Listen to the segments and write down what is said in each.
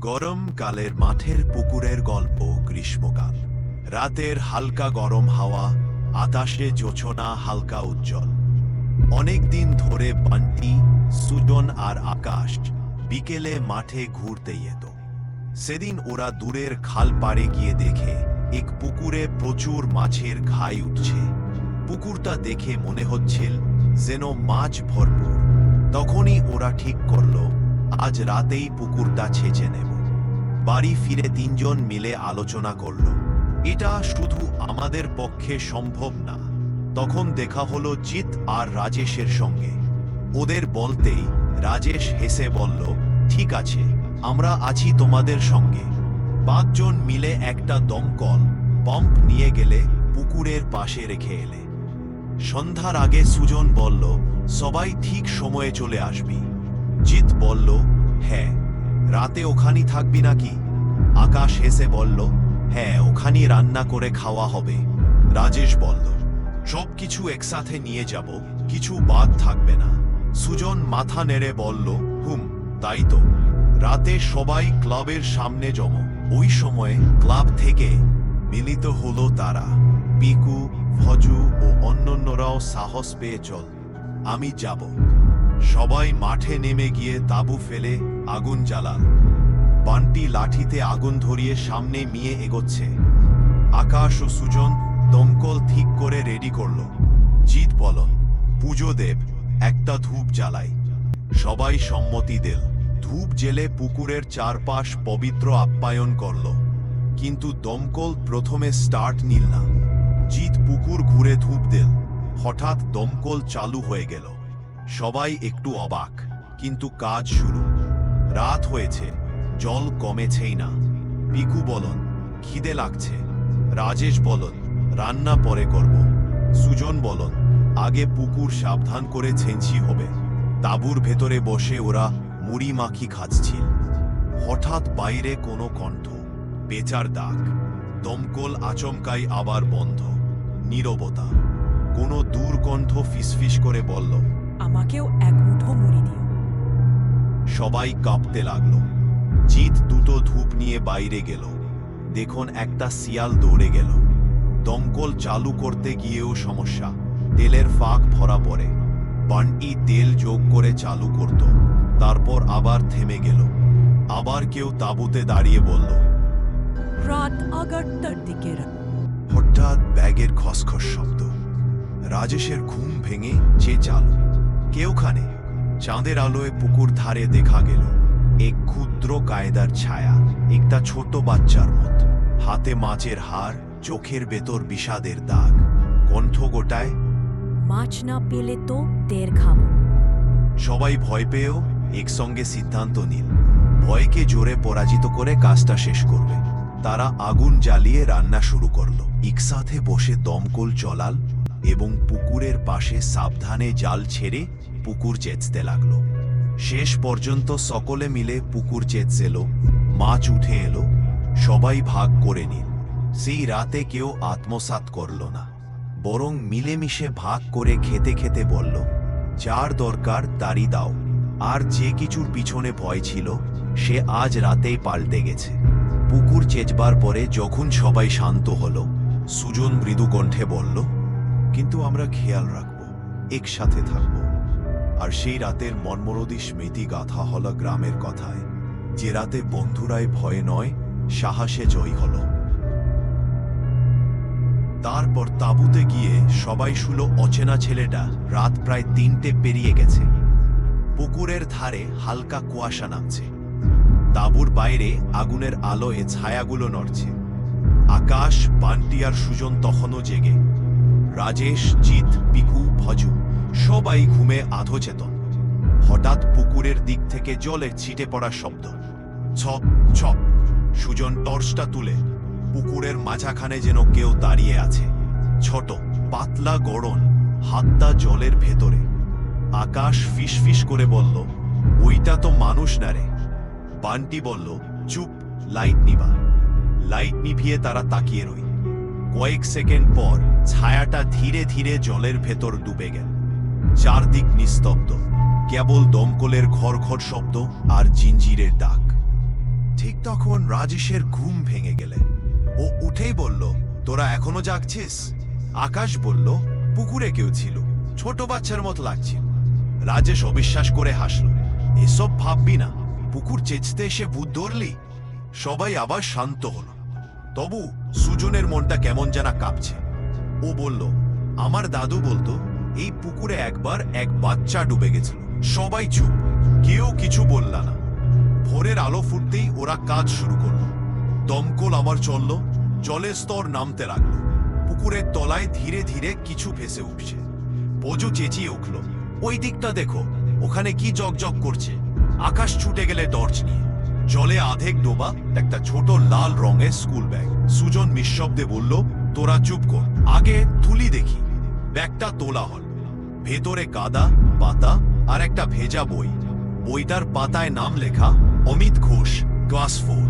গরমকালের মাঠের পুকুরের গল্প গ্রীষ্মকাল। রাতের হালকা গরম হাওয়া, আকাশে জোছনা হালকা উজ্জ্বল। অনেক দিন ধরে বান্টি, সুজন আর আকাশ বিকেলে মাঠে ঘুরতে যেত সেদিন ওরা দূরের খাল পাড়ে গিয়ে দেখে, এক পুকুরে প্রচুর মাছের ঘাই উঠছে। পুকুরটা দেখে মনে হচ্ছিল যেন মাছ ভরপুর। তখনই ওরা ঠিক করল আজ রাতেই পুকুরটা ছেঁচে নেব। বাড়ি ফিরে তিনজন মিলে আলোচনা করল। এটা শুধু আমাদের পক্ষে সম্ভব না। তখন দেখা হলো জিৎ আর রাজেশের সঙ্গে। ওদের বলতেই রাজেশ হেসে বলল, ঠিক আছে, আমরা আছি তোমাদের সঙ্গে। পাঁচজন মিলে একটা দমকল পাম্প নিয়ে গেলে পুকুরের পাশে রেখে এলে। সন্ধ্যার আগে সুজন বলল, সবাই ঠিক সময়ে চলে আসবি। জিৎ বলল হ্যাঁ রাতে ওখানেই থাকবি নাকি? আকাশ হেসে বলল হ্যাঁ ওখানেই রান্না করে খাওয়া হবে। রাজেশ বলল সব কিছু একসাথে নিয়ে যাব, কিছু বাদ থাকবে না। সুজন মাথা নেড়ে বলল, হুম, তাই তো। রাতে সবাই ক্লাবের সামনে জম। ওই সময়ে ক্লাব থেকে মিলিত হলো তারা। পিকু ভজু ও অন্যান্যরাও সাহস পেয়ে চল, আমি যাব। সবাই মাঠে নেমে গিয়ে তাবু ফেলে আগুন জ্বালাল। বান্টি লাঠিতে আগুন ধরিয়ে সামনে মিয়ে এগোচ্ছে। আকাশ ও সুজন দমকল ঠিক করে রেডি করল। জিৎ বল পুজো দেব, একটা ধূপ জ্বালাই। সবাই সম্মতি দিল। ধূপ জেলে পুকুরের চারপাশ পবিত্র আপ্যায়ন করল। কিন্তু দমকল প্রথমে স্টার্ট নিল না। জিৎ পুকুর ঘুরে ধূপ দিল। হঠাৎ দমকল চালু হয়ে গেল। সবাই একটু অবাক, কিন্তু কাজ শুরু। রাত হয়েছে, জল কমেছেই না। পিকু বলন খিদে লাগছে। রাজেশ বলন রান্না পরে করব। সুজন বলন আগে পুকুর সাবধান করে ছেঁচি হবে। তাঁবুর ভেতরে বসে ওরা মুড়ি মাখি খাচ্ছিল। হঠাৎ বাইরে কোনো কণ্ঠ, বেচার দাগ দমকল আচমকাই আবার বন্ধ, নীরবতা। কোনো দূর কণ্ঠ ফিসফিস করে বলল আমাকেও এক মুঠো মুড়ি দিও। সবাই কাঁপতে লাগল। জিৎ দুটো ধূপ নিয়ে বাইরে গেল। দেখুন একটা শিয়াল দৌড়ে গেল। দমকল চালু করতে গিয়েও সমস্যা। তেলের ফাঁক ভরা পড়ে। বান্টি তেল যোগ করে চালু করত। তারপর আবার থেমে গেল। আবার কেউ তাঁবুতে দাঁড়িয়ে বলল রাত আগারটার দিকে হঠাৎ ব্যাগের খসখস শব্দ। রাজেশের ঘুম ভেঙে যে চালু কেউখানে চাঁদের আলোয় পুকুর ধারে দেখা গেল এক ক্ষুদ্র কায়দার ছায়া একটা ছোট বাচ্চার মত। হাতে মাছের হার চোখের ভেতর বিষাদের দাগ। কণ্ঠ গোটায় মাছ না পেলে তো দের খাব। সবাই ভয় পেয়েও একসঙ্গে সিদ্ধান্ত নিল। ভয়কে জোরে পরাজিত করে কাজটা শেষ করবে। তারা আগুন জ্বালিয়ে রান্না শুরু করল। একসাথে বসে দমকল চলাল এবং পুকুরের পাশে সাবধানে জাল ছেড়ে পুকুর চেঁচতে লাগল। শেষ পর্যন্ত সকলে মিলে পুকুর চেঁচেল মাছ উঠে এলো। সবাই ভাগ করে নিল। সেই রাতে কেউ আত্মসাৎ করল না। বরং মিলেমিশে ভাগ করে খেতে খেতে বলল, যার দরকার তারই দাও। আর যে কিছুর পিছনে ভয় ছিল, সে আজ রাতেই পাল্টে গেছে। পুকুর চেচবার পরে যখন সবাই শান্ত হলো, সুজন মৃদু কণ্ঠে বলল, কিন্তু আমরা খেয়াল রাখব, একসাথে থাকব। আর সেই রাতের মনমরদি স্মৃতি গাথা হলো গ্রামের কথায়। যে রাতে বন্ধুরাই ভয়ে নয়, সাহসে জয়ী হলো। তারপর তাঁবুতে গিয়ে সবাই শুলো অচেনা ছেলেটা রাত প্রায় তিনটে পেরিয়ে গেছে। পুকুরের ধারে হালকা কুয়াশা নামছে। তাঁবুর বাইরে আগুনের আলোয় ছায়াগুলো নড়ছে। আকাশ, বান্টি আর সুজন তখনও জেগে। রাজেশ, জিৎ, পিকু সবাই ঘুমে আধোচেতন। হঠাৎ পুকুরের দিক থেকে জলে ছিটে পড়ার শব্দ। ছপ ছপ সুজন টর্চটা তুলে পুকুরের মাঝাখানে যেন কেউ দাঁড়িয়ে আছে। ছোট, পাতলা গড়ন হাতটা জলের ভেতরে। আকাশ ফিসফিস করে বলল, ওইটা তো মানুষ না রে। বান্টি বলল, চুপ, লাইট নিবা। লাইট নিভিয়ে তারা তাকিয়ে রই কয়েক সেকেন্ড পর ছায়াটা ধীরে ধীরে জলের ভেতর ডুবে গেল। চারদিক নিস্তব্ধ। কেবল দমকলের ঘর ঘর শব্দ আর জিঞ্জিরের ডাক। ঠিক তখন রাজেশের ঘুম ভেঙে গেলে। ও উঠেই বলল, তোরা এখনও জাগছিস? আকাশ বলল, পুকুরে কেউ ছিল। ছোট বাচ্চার মতো লাগছিল। রাজেশ অবিশ্বাস করে হাসল, এসব ভাববি না। পুকুর চেঁচতে এসে ভূত ধরলি? সবাই আবার শান্ত হল। তবু সুজনের মনটা কেমন যেন কাঁপছে। ও বলল, আমার দাদু বলতো এই পুকুরে একবার এক বাচ্চা ডুবে গেছিল। সবাই চুপ, কেউ কিছু বলল না। ভোরের আলো ফুটতেই ওরা কাজ শুরু করল। দমকল আমার চলল, জলের স্তর নামতে লাগল। পুকুরের তলায় ধীরে ধীরে কিছু ভেসে উঠছে। বজু চেঁচিয়ে উঠল, ওই দিকটা দেখো, ওখানে কি জগজগ করছে। আকাশ ছুটে গেলে টর্চ নিয়ে। জলে আধেক ডোবা, একটা ছোট লাল রঙের স্কুল ব্যাগ। সুজন নিঃশব্দে বলল, তোরা চুপ কর, আগে তুলি দেখি। ব্যাগটা তোলা হল। ভেতরে কাদা পাতা আর একটা ভেজা বই। বইটার পাতায় নাম লেখা, অমিত ঘোষ ক্লাস ফোর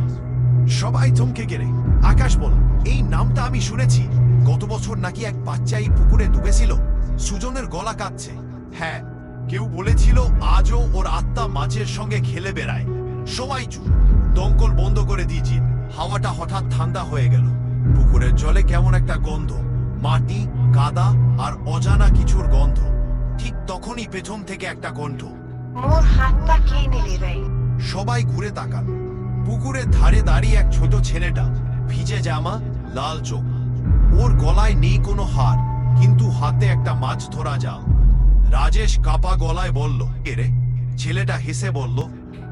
সবাই থমকে গেলে। আকাশ বল, এই নামটা আমি শুনেছি। গত বছর নাকি এক বাচ্চা এই পুকুরে ডুবেছিল? সুজনের গলা কাঁদছে হ্যাঁ কেউ বলেছিল আজও ওর আত্মা মাছের সঙ্গে খেলে বেড়ায়। সবাই চুপ। দমকল বন্ধ করে দিয়েছি। হাওয়াটা হঠাৎ ঠান্ডা হয়ে গেল। পুকুরের জলে কেমন একটা গন্ধ। মাটি কাদা আর অজানা কিছুর গন্ধ। তখনই পেছন থেকে একটা কণ্ঠ। মোর হাতটা কে নিলি রে? সবাই ঘুরে তাকাল। পুকুরের ধারে দাঁড়িয়ে এক ছোট ছেলেটা ভিজে জামা লাল চোখ। ওর গলায় নেই কোনো হার কিন্তু হাতে একটা মাছ ধরা জাল। রাজেশ কাপা গলায় বলল "কে রে? ছেলেটা হেসে বলল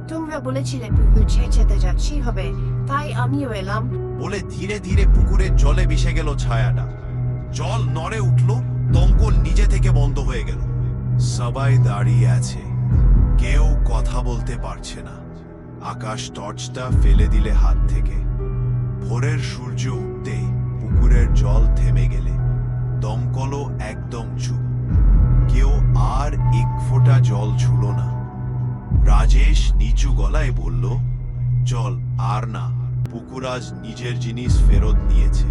তোমরা বলেছিলে পুকুর ছেঁচেতে যাচ্ছি হবে তাই আমিও এলাম। বলে ধীরে ধীরে পুকুরের জলে মিশে গেল ছায়াটা। জল নড়ে উঠল দমকল নিজে থেকে বন্ধ হয়ে গেল। সবাই দাঁড়িয়ে আছে। কেউ কথা বলতে পারছে না। আকাশ টর্চটা ফেলে দিলে হাত থেকে। ভোরের সূর্য উঠতেই পুকুরের জল থেমে গেলে। দমকলও একদম চুপ। কেউ আর এক ফোঁটা জল ছুল না। রাজেশ নিচু গলায় বলল, চল, আর না পুকুরাজ নিজের জিনিস ফেরত নিয়েছে।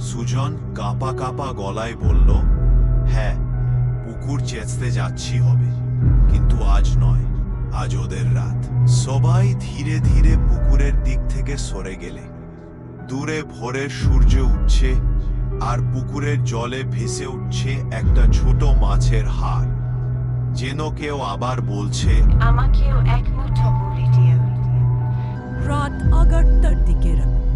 সুজন কাপা কাপা গলায় বলল হ্যাঁ পুকুর চেঁচতে যাচ্ছি হবে। কিন্তু আজ নয় আজ ওদের রাত। সবাই ধীরে ধীরে পুকুরের দিক থেকে সরে গেলে। দূরে ভোরের সূর্য উঠছে আর পুকুরের জলে ভেসে উঠছে একটা ছোট মাছের হাড়। যেন কেউ আবার বলছে আমাকেও এক মুঠো মুড়ি দিও রাত এগারোটার দিকে রাত